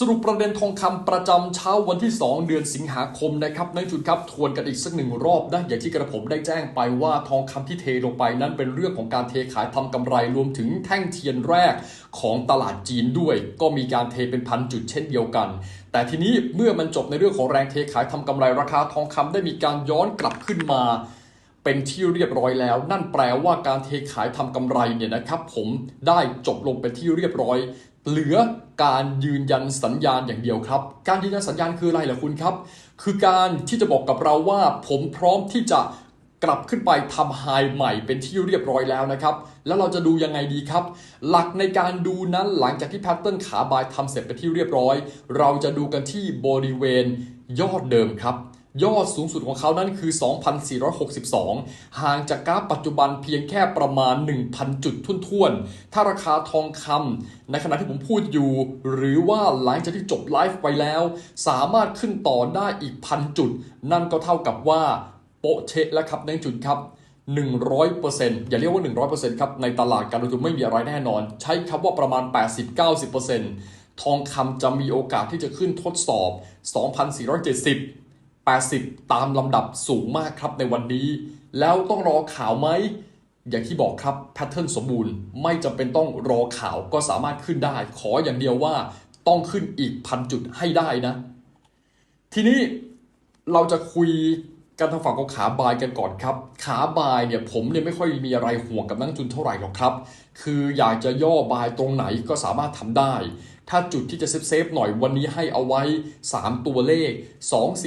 สรุปประเด็นทองคำประจำเช้าวันที่ 2 เดือนสิงหาคมนะครับในจุดครับทวนกันอีกสักหนึ่งรอบนะอย่างที่กระผมได้แจ้งไปว่าทองคำที่เทลงไปนั้นเป็นเรื่องของการเทขายทำกำไรรวมถึงแท่งเทียนแรกของตลาดจีนด้วย ก็มีการเทเป็นพันจุดเช่นเดียวกัน แต่ทีนี้เมื่อมันจบในเรื่องของแรงเทขายทำกำไรราคาทองคำได้มีการย้อนกลับขึ้นมาเป็นที่เรียบร้อยแล้ว นั่นแปลว่าการเทขายทำกำไรเนี่ยนะครับ ผมได้จบลงเป็นที่เรียบร้อย เหลือการยืนยันสัญญาณอย่างเดียวครับ การยืนยันสัญญาณคืออะไรล่ะคุณครับ คือการที่จะบอกกับเราว่าผมพร้อมที่จะกลับขึ้นไปทำไฮใหม่เป็นที่เรียบร้อยแล้วนะครับ แล้วเราจะดูยังไงดีครับ หลักในการดูนั้นหลังจากที่แพทเทิร์นขาบายทำเสร็จเป็นที่เรียบร้อย เราจะดูกันที่บริเวณยอดเดิมครับ ยอดสูงสุดของเขานั้นคือ 2,462 ห่างจากกราฟปัจจุบันเพียงแค่ประมาณ 1,000 จุดทุ่นๆ ถ้าราคาทองคำในขณะที่ผมพูดอยู่ หรือว่าหลังจากที่จบไลฟ์ไปแล้ว สามารถขึ้นต่อได้อีกพันจุด นั่นก็เท่ากับว่าโปะเชะแล้วครับในจุดครับ100%อย่าเรียกว่า 100%ครับ ในตลาดการลงทุนไม่มีอะไรแน่นอน ใช้คำว่าประมาณ 80-90%ทองคำจะมีโอกาสที่จะขึ้นทดสอบ 2,470 80 ตามลำดับสูงมากครับในวันนี้ แล้วต้องรอข่าวไหม อย่างที่บอกครับแพทเทิร์นสมบูรณ์ ไม่จำเป็นต้องรอข่าวก็สามารถขึ้นได้ ขออย่างเดียวว่าต้องขึ้นอีกพันจุดให้ได้นะ ทีนี้เราจะคุยกันทางฝั่งของขาบายกันก่อนครับ ขาบายเนี่ยผมเนี่ยไม่ค่อยมีอะไรห่วงกับนักลงทุนเท่าไหร่หรอกครับ คืออยากจะย่อบายตรงไหนก็สามารถทำได้ ถ้าจุดที่จะเซฟเซฟๆหน่อยวันนี้ให้เอาไว้ 3 ตัวเลข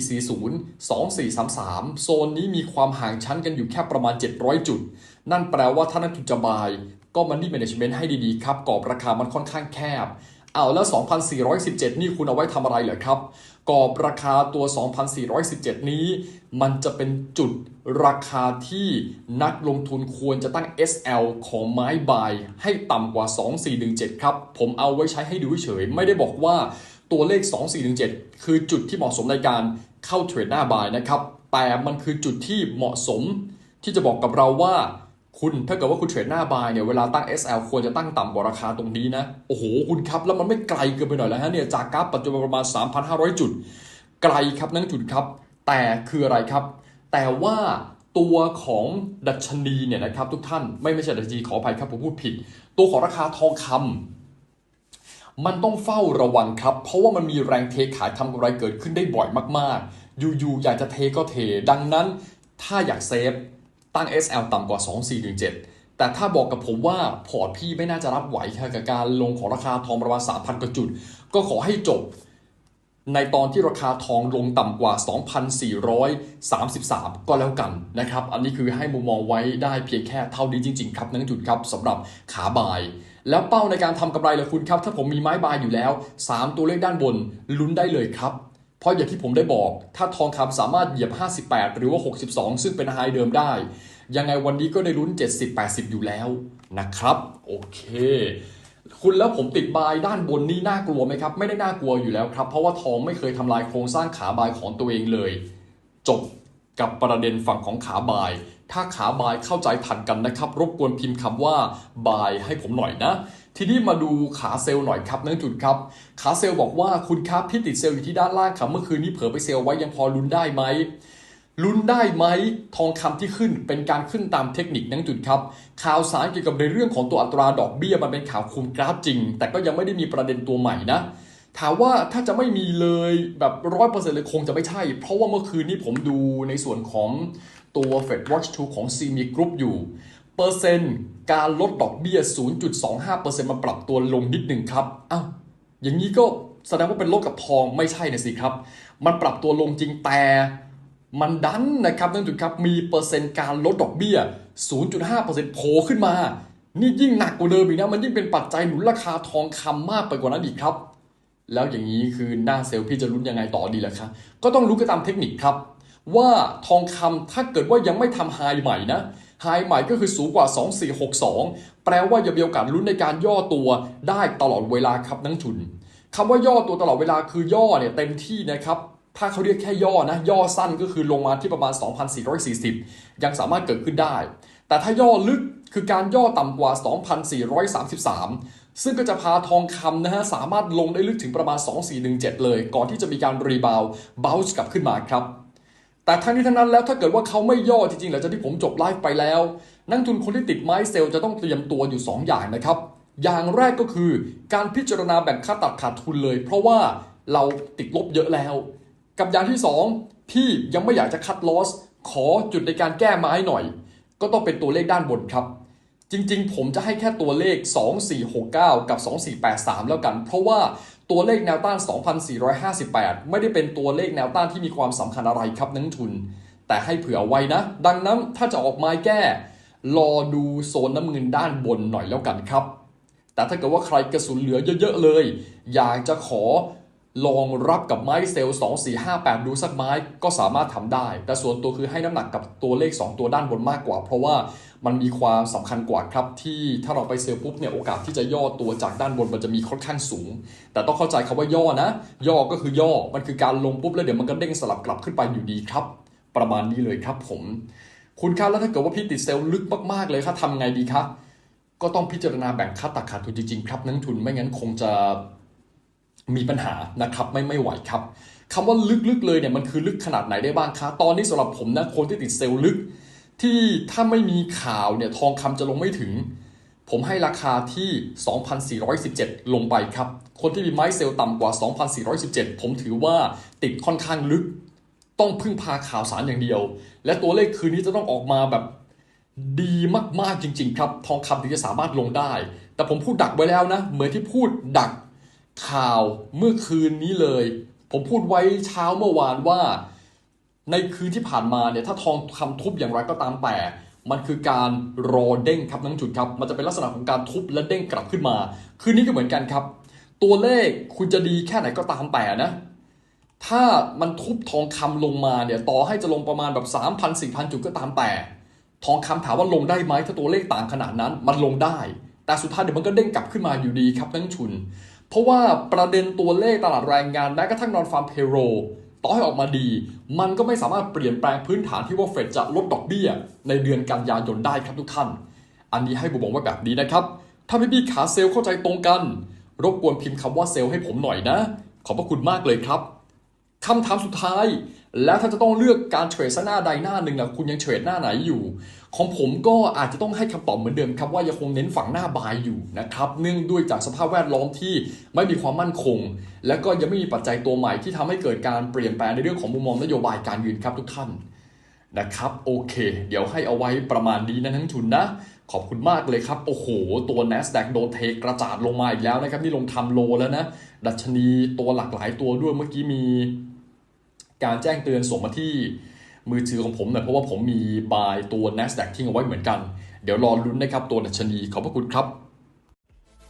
2440 2433 โซนนี้มีความห่างชั้นกันอยู่แค่ประมาณ 700 จุด นั่นแปลว่าถ้านักทุนจะบาย ก็มันนี่แมネจเมนต์ให้ดีๆครับกรอบราคามันค่อนข้างแคบเอาแล้ว 2,417 นี่คุณเอาไว้ทำอะไรเหรอครับ กรอบราคาตัว 2,417 นี้ มันจะเป็นจุดราคาที่นักลงทุนควรจะตั้ง SL ของไม้บายให้ต่ำกว่า 2417 ครับ ผมเอาไว้ใช้ให้ดูเฉยๆไม่ได้บอกว่าตัวเลข 2417 คือจุดที่เหมาะสมในการเข้าเทรดหน้าบายนะครับ แต่มันคือจุดที่เหมาะสมที่จะบอกกับเราว่า คุณถ้าเกิดว่าคุณเทรดหน้าบายเนี่ยเวลาตั้ง SL ควรจะตั้งต่ำกว่าราคาตรงนี้นะ โอ้โห คุณครับ แล้วมันไม่ไกลเกินไปหน่อยแล้วฮะเนี่ยจากกราฟปัจจุบันประมาณ 3,500 จุด ไกลครับนั่นจุดครับ แต่คืออะไรครับ แต่ว่าตัวของดัชนีเนี่ยนะครับทุกท่านไม่ไม่ใช่ดัชนีขออภัยครับผมพูดผิด ตัวของราคาทองคำมันต้องเฝ้าระวังครับ เพราะว่ามันมีแรงเทขายทำกำไรเกิดขึ้นได้บ่อยมากๆ อยู่ๆอยากจะเทก็เท ดังนั้น ถ้าอยากเซฟ ตั้ง SL ต่ำกว่า 2417 แต่ถ้าบอกกับผมว่าพอร์ตพี่ไม่น่าจะรับไหวกับการลงของราคาทองประมาณ 3,000 กว่าจุด ก็ขอให้จบ ในตอนที่ราคาทองลงต่ำกว่า 2,433 ก็แล้วกันนะครับ อันนี้คือให้มุมมองไว้ได้เพียงแค่เท่านี้จริง ๆ ครับนักจุดครับสำหรับขาบายแล้วเป้าในการทำกำไรเลยคุณครับ ถ้าผมมีไม้บายอยู่แล้ว 3 ตัวเลขด้านบนลุ้นได้เลยครับ เพราะอย่างที่ผมได้บอก ถ้าทองคำสามารถเหยียบ 58 หรือว่า 62 ซึ่งเป็นไฮเดิมได้ ยังไงวันนี้ก็ได้ลุ้น 70-80 อยู่แล้วนะครับ โอเค คุณแล้วผมติดบายด้านบนนี่น่ากลัวไหมครับ ไม่ได้น่ากลัวอยู่แล้วครับ เพราะว่าทองไม่เคยทำลายโครงสร้างขาบายของตัวเองเลย จบ กับประเด็นฝั่งของขาบาย ถ้าขาบายเข้าใจทันกันนะครับ รบกวนพิมพ์คำว่าบายให้ผมหน่อยนะ ทีนี้มาดูขาเซลล์หน่อยครับนักจุดครับ ขาเซลล์บอกว่าคุณครับที่ติดเซลล์อยู่ที่ด้านล่างครับเมื่อคืนนี้เผลอไปเซลล์ไว้ยังพอลุ้นได้ไหมลุ้นได้ไหมทองคำที่ขึ้นเป็นการขึ้นตามเทคนิคนั่งจุดครับ ข่าวสารเกี่ยวกับในเรื่องของตัวอัตราดอกเบี้ยมันเป็นข่าวคุมกราฟจริง แต่ก็ยังไม่ได้มีประเด็นตัวใหม่นะ ถามว่าถ้าจะไม่มีเลยแบบร้อยเปอร์เซ็นต์เลยคงจะไม่ใช่ เพราะว่าเมื่อคืนนี้ผมดูในส่วนของตัว Fed Watch 2 ของ CME Group อยู่ เปอร์เซ็นต์การลดดอกเบี้ย 0.25%มาปรับตัวลงนิดหนึ่งครับอ้าวอย่างนี้ก็แสดงว่าเป็นลดกับทองไม่ใช่นะสิครับ มันปรับตัวลงจริงแต่มันดันนะครับนั่นจุดครับมีเปอร์เซ็นต์การลดดอกเบี้ย 0.5%โผล่ขึ้นมา นี่ยิ่งหนักกว่าเดิมอีกนะ มันยิ่งเป็นปัจจัยหนุนราคาทองคำมากไปกว่านั้นอีกครับ แล้วอย่างนี้คือหน้าเซลล์พี่จะลุ้นยังไงต่อดีล่ะครับก็ต้องรู้กันตามเทคนิคครับ ว่าทองคำถ้าเกิดว่ายังไม่ทำไฮใหม่นะไฮใหม่ก็คือสูงกว่า 2462 แปลว่ายังมีโอกาสลุ้นในการย่อตัวได้ตลอดเวลาครับนักทุนคำว่าย่อตัวตลอดเวลาคือย่อเนี่ยเต็มที่นะครับถ้าเขาเรียกแค่ย่อนะย่อสั้นก็คือลงมาที่ประมาณ 2,440 ยังสามารถเกิดขึ้นได้ แต่ถ้าย่อลึกคือการย่อต่ำกว่า 2,433 ซึ่งก็จะพาทองคำนะฮะสามารถลงได้ลึกถึงประมาณ 2417 เลย ก่อนที่จะมีการรีบาวบ u ลส์กลับขึ้นมาครับ แต่ทั้งนี้ทั้งนั้นแล้วถ้าเกิดว่าเขาไม่ย่อจริงๆหลังจากที่ผมจบไลฟ์ไปแล้ว นักทุนคนที่ติดไม้เซลล์จะต้องเตรียมตัวอยู่ 2 อย่างนะครับ อย่างแรกก็คือการพิจารณาแบ่งค่าตัดขาดทุนเลย เพราะว่าเราติดลบเยอะแล้ว กับอย่างที่ 2 พี่ยังไม่อยากจะคัดลอสขอจุดในการแก้ไม้หน่อย ก็ต้องเป็นตัวเลขด้านบนครับ จริงๆ ผมจะให้แค่ตัวเลข 2469 กับ 2483 แล้วกัน เพราะว่าตัวเลขแนวต้าน 2458 ไม่ได้เป็นตัวเลขแนวต้านที่มีความสำคัญอะไรครับนักทุน แต่ให้เผื่อไว้นะ ดังนั้นถ้าจะออกไม้แก้ รอดูโซนน้ำเงินด้านบนหน่อยแล้วกันครับ แต่ถ้าเกิดว่าใครกระสุนเหลือเยอะๆเลย อยากจะขอ ลองรับกับไม้เซลล์2458 ดูสักไม้ก็สามารถทำได้ แต่ส่วนตัวคือให้น้ำหนักกับตัวเลข 2 ตัวด้านบนมากกว่า เพราะว่ามันมีความสำคัญกว่าครับที่ถ้าเราไปเซลล์ปุ๊บเนี่ยโอกาสที่จะย่อตัวจากด้านบนมันจะมีค่อนข้างสูง แต่ต้องเข้าใจคำว่าย่อนะ ย่อก็คือย่อมันคือการลงปุ๊บแล้วเดี๋ยวมันก็เด้งสลับกลับขึ้นไปอยู่ดีครับ ประมาณนี้เลยครับผม คุณครับแล้วถ้าเกิดว่าพี่ติดเซลล์ลึกมากๆเลยครับทำไงดีครับก็ต้องพิจารณาแบ่งค่าตัดขาดทุนจริงๆครับนักทุนไม่งั้นคงจะ มีปัญหานะครับไม่ไม่ไหวครับคำว่าลึกๆเลยเนี่ยมันคือลึกขนาดไหนได้บ้างคะตอนนี้สำหรับผมนะคนที่ติดเซลล์ลึก ที่ถ้าไม่มีข่าวเนี่ยทองคำจะลงไม่ถึง ผมให้ราคาที่ 2,417 ลงไปครับ คนที่มีไม้เซลล์ต่ำกว่า 2,417 ผมถือว่าติดค่อนข้างลึก ต้องพึ่งพาข่าวสารอย่างเดียว และตัวเลขคืนนี้จะต้องออกมาแบบดีมากๆจริง ๆ ครับ ทองคำถึงจะสามารถลงได้ แต่ผมพูดดักไว้แล้วนะ เหมือนที่พูดดัก ข่าวเมื่อคืนนี้เลย ผมพูดไว้เช้าเมื่อวานว่า ในคืนที่ผ่านมาเนี่ยถ้าทองคำทุบอย่างไรก็ตามแต่ มันคือการรอเด้งครับนักจุดครับ มันจะเป็นลักษณะของการทุบและเด้งกลับขึ้นมา คืนนี้ก็เหมือนกันครับ ตัวเลขคุณจะดีแค่ไหนก็ตามแต่นะถ้ามันทุบทองคำลงมาเนี่ยต่อให้จะลงประมาณแบบ 3,000 4,000 จุดก็ตามแต่ ทองคำถามว่าลงได้ไหมถ้าตัวเลขต่างขนาดนั้นมันลงได้ แต่สุดท้ายเดี๋ยวมันก็เด้งกลับขึ้นมาอยู่ดีครับนักทุน เพราะว่าประเด็นตัวเลขตลาดแรงงานแม้กระทั่งนอนฟาร์มเพโรต่อให้ออกมาดี มันก็ไม่สามารถเปลี่ยนแปลงพื้นฐานที่ว่าเฟดจะลดดอกเบี้ย ในเดือนกันยายนได้ครับทุกท่าน อันนี้ให้บุบอกไว้แบบนี้นะครับ ถ้าพี่พี่ขาเซลเข้าใจตรงกัน รบกวนพิมพ์คำว่าเซลให้ผมหน่อยนะ ขอบพระคุณมากเลยครับคำถามสุดท้าย แล้วถ้าจะต้องเลือกการเทรดซะหน้าใดหน้าหนึ่งอะคุณยังเทรดหน้าไหนอยู่ ของผมก็อาจจะต้องให้คำตอบเหมือนเดิมครับว่ายังคงเน้นฝั่งหน้าบายอยู่นะครับเนื่องด้วยจากสภาพแวดล้อมที่ไม่มีความมั่นคง และก็ยังไม่มีปัจจัยตัวใหม่ที่ทำให้เกิดการเปลี่ยนแปลงในเรื่องของมุมมองนโยบายการเงินครับทุกท่านนะครับโอเค เดี๋ยวให้เอาไว้ประมาณนี้นะทั้งทุนนะขอบคุณมากเลยครับ โอ้โห ตัว NASDAQ โดนเทกระจาดลงมาอีกแล้วนะครับ นี่ลงทำโลแล้วนะ ดัชนีตัวหลากหลายตัวด้วยเมื่อกี้มี การแจ้งเตือนส่งมาที่มือถือของผมหน่อยเพราะว่าผมมีบายตัว NASDAQ ทิ้งเอาไว้เหมือนกัน เดี๋ยวรอลุ้นนะครับตัวดัชนีขอบพระคุณครับ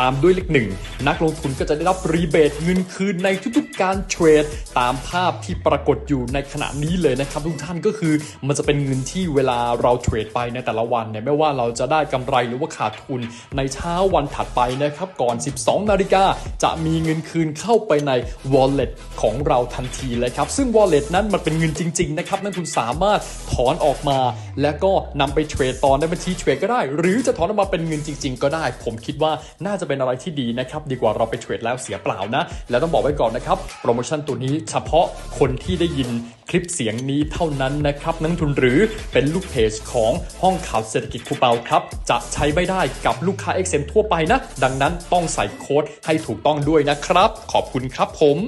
ตามด้วยเลขหนึ่งนักลงทุนก็จะได้รับรีเบทเงินคืนในทุกๆการเทรด ตามภาพที่ปรากฏอยู่ในขณะนี้เลยนะครับทุกท่านก็คือมันจะเป็นเงินที่เวลาเราเทรดไปในแต่ละวันเนี่ยไม่ว่าเราจะได้กำไรหรือว่าขาดทุนในเช้าวันถัดไปนะครับก่อน 12 นาฬิกาจะมีเงินคืนเข้าไปใน wallet ของเราทันทีเลยครับ ซึ่ง wallet นั้นมันเป็นเงินจริงๆนะครับนักทุนสามารถถอนออกมา แล้วก็นำไปเทรดต่อในบัญชีเทรดก็ได้ หรือจะถอนออกมาเป็นเงินจริง ๆ ก็ได้ ผมคิดว่าน่าจะเป็นอะไรที่ดีนะครับ ดีกว่าเราไปเทรดแล้วเสียเปล่านะ แล้วต้องบอกไว้ก่อนนะครับ โปรโมชั่นตัวนี้เฉพาะคนที่ได้ยินคลิปเสียงนี้เท่านั้นนะครับนักทุนหรือเป็นลูกเพจของห้องข่าวเศรษฐกิจครูเปาครับ จะใช้ไม่ได้กับลูกค้า XM ทั่วไปนะ ดังนั้นต้องใส่โค้ดให้ถูกต้องด้วยนะครับ ขอบคุณครับผม